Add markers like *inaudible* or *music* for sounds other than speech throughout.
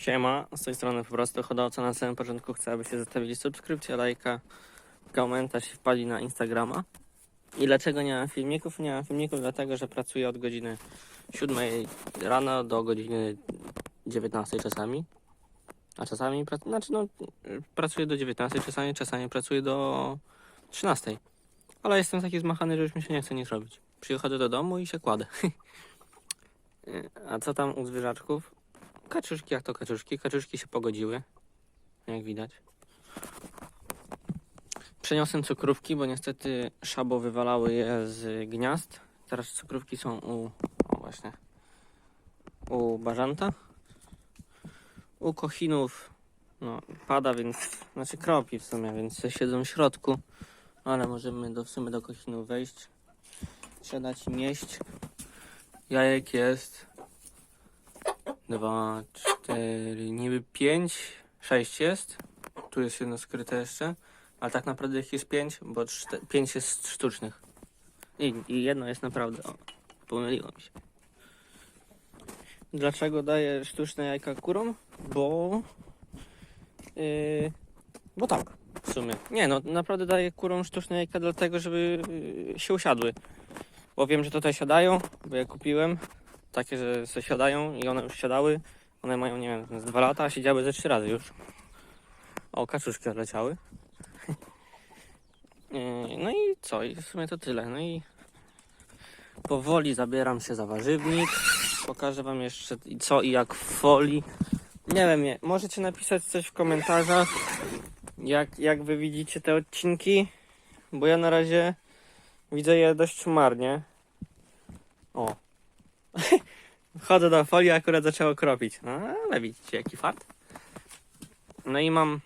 Siema, z tej strony po prostu hodowca na samym początku chcę, abyście zostawili subskrypcję, lajka, komentarz i wpadli na Instagrama. I dlaczego nie mam filmików? Nie mam filmików dlatego, że pracuję od godziny 7 rano do godziny 19 czasami. A czasami, znaczy no, pracuję do 19 czasami, czasami pracuję do 13. Ale jestem taki zmachany, że już mi się nie chce nic robić. Przychodzę do domu i się kładę. *laughs* A co tam u zwierzaczków? Kaczuszki jak to kaczuszki. Kaczuszki się pogodziły, jak widać. Przeniosłem cukrówki, bo niestety szabo wywalały je z gniazd. Teraz cukrówki są u, o właśnie, u bażanta. U kochinów, no pada, więc, znaczy kropi w sumie, więc siedzą w środku. Ale możemy do, w sumie do kochinów wejść. Trzeba dać im jeść. Jajek jest dwa, cztery, niby pięć, sześć jest. Tu jest jedno skryte jeszcze. Ale tak naprawdę ich jest pięć, bo czte, pięć jest sztucznych. I, I jedno jest naprawdę. O, pomyliło mi się. Dlaczego daję sztuczne jajka kurom? Bo. Yy, bo tak, w sumie. Nie, no naprawdę daję kurom sztuczne jajka dlatego, żeby yy, się usiadły. Bo wiem, że tutaj siadają, bo ja kupiłem takie, że se siadają i one już siadały. One mają, nie wiem, z dwa lata, a siedziały ze trzy razy już. O, kaczuszki odleciały. Yy, *laughs* No i co? I w sumie to tyle. No i powoli zabieram się za warzywnik. Pokażę wam jeszcze co i jak w folii. Nie wiem, możecie napisać coś w komentarzach, jak, jak wy widzicie te odcinki, bo ja na razie widzę je dość marnie. O, *laughs* Wchodzę do folii, akurat zaczęło kropić. No, ale widzicie, jaki fart. No i mam,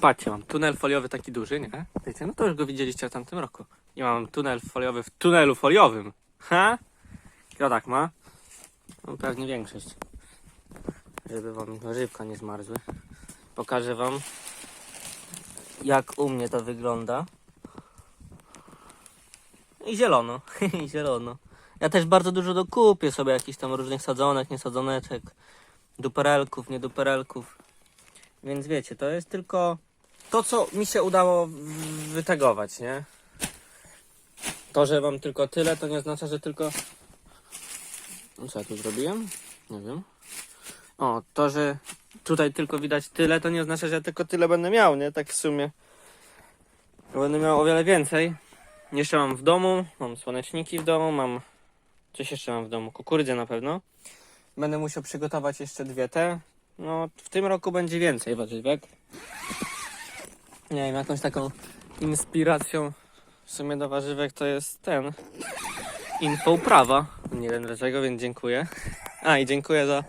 patrzcie, mam tunel foliowy taki duży, nie? No to już go widzieliście w tamtym roku. I mam tunel foliowy w tunelu foliowym. Ha? Kto tak ma? No pewnie większość. Żeby wam warzywka nie zmarzły. Pokażę wam, jak u mnie to wygląda. I zielono, *laughs* i zielono. Ja też bardzo dużo dokupię sobie jakichś tam różnych sadzonek, niesadzoneczek, duperelków, nieduperelków. Więc wiecie, to jest tylko to, co mi się udało w- wytegować, nie? To, że mam tylko tyle, to nie oznacza, że tylko... No Co ja tu zrobiłem? Nie wiem. O, to, że tutaj tylko widać tyle, to nie oznacza, że ja tylko tyle będę miał, nie? Tak w sumie. Będę miał o wiele więcej. Jeszcze mam w domu, mam słoneczniki w domu, mam Coś jeszcze mam w domu? Kukurydzę na pewno. Będę musiał przygotować jeszcze dwie te. No, w tym roku będzie więcej warzywek. Nie wiem, jakąś taką inspiracją w sumie do warzywek to jest ten infouprawa. Nie wiem dlaczego, więc dziękuję. A i dziękuję za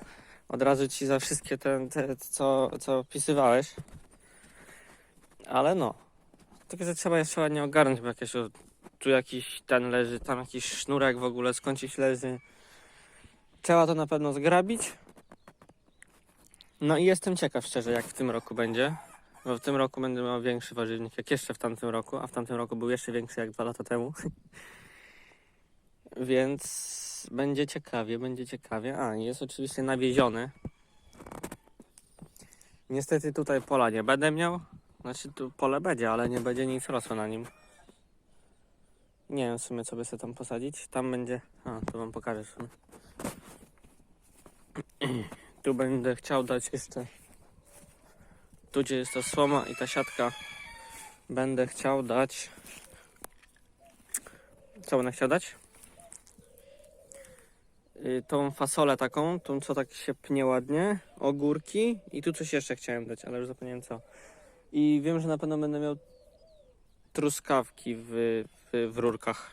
od razu Ci za wszystkie te, te co, co opisywałeś. Ale no, tylko że trzeba jeszcze ładnie ogarnąć, bo jakieś tu jakiś ten leży, tam jakiś sznurek w ogóle skądś leży. Trzeba to na pewno zgrabić. No i jestem ciekaw szczerze, jak w tym roku będzie. Bo w tym roku będę miał większy warzywnik jak jeszcze w tamtym roku, a w tamtym roku był jeszcze większy jak dwa lata temu. *laughs* Więc będzie ciekawie, będzie ciekawie. A, jest oczywiście nawieziony. Niestety tutaj pola nie będę miał. Znaczy tu pole będzie, ale nie będzie nic rosło na nim. Nie wiem w sumie co by sobie tam posadzić. Tam będzie. A, to wam pokażę. *clears throat* Tu będę chciał dać jeszcze. Tu gdzie jest ta słoma i ta siatka. Będę chciał dać. Co będę chciał dać? Y, Tą fasolę taką, tą co tak się pnie ładnie. Ogórki i tu coś jeszcze chciałem dać, ale już zapomniałem co. I wiem, że na pewno będę miał truskawki w, w, w rurkach.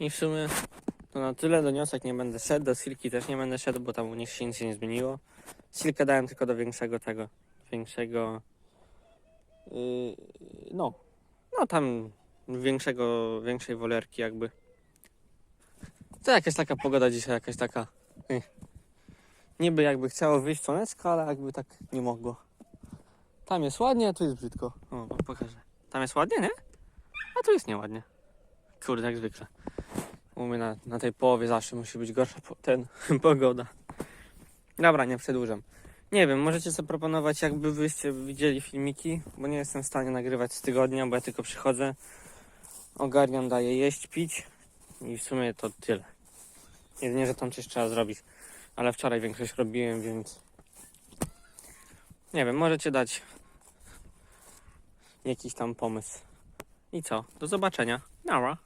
I w sumie to na tyle. Do niosek nie będę szedł, do silki też nie będę szedł, bo tam u nich się nic nie zmieniło. Silkę dałem tylko do większego tego, większego, yy, no, no tam większego, większej wolerki jakby. To jakaś taka pogoda dzisiaj, jakaś taka, yy. niby jakby chciało wyjść słoneczko, ale jakby tak nie mogło. Tam jest ładnie, a tu jest brzydko. O, pokażę. Tam jest ładnie, nie? A tu jest nieładnie. Kurde, jak zwykle. U mnie na, na tej połowie zawsze musi być gorsza po, ten, *laughs* pogoda. Dobra, nie przedłużam. Nie wiem, możecie sobie proponować, jakby wyście widzieli filmiki, bo nie jestem w stanie nagrywać z tygodnia, bo ja tylko przychodzę, ogarniam, daję jeść, pić i w sumie to tyle. Jedynie, że tam coś trzeba zrobić, ale wczoraj większość robiłem, więc nie wiem, możecie dać jakiś tam pomysł. I co? Do zobaczenia. Nara.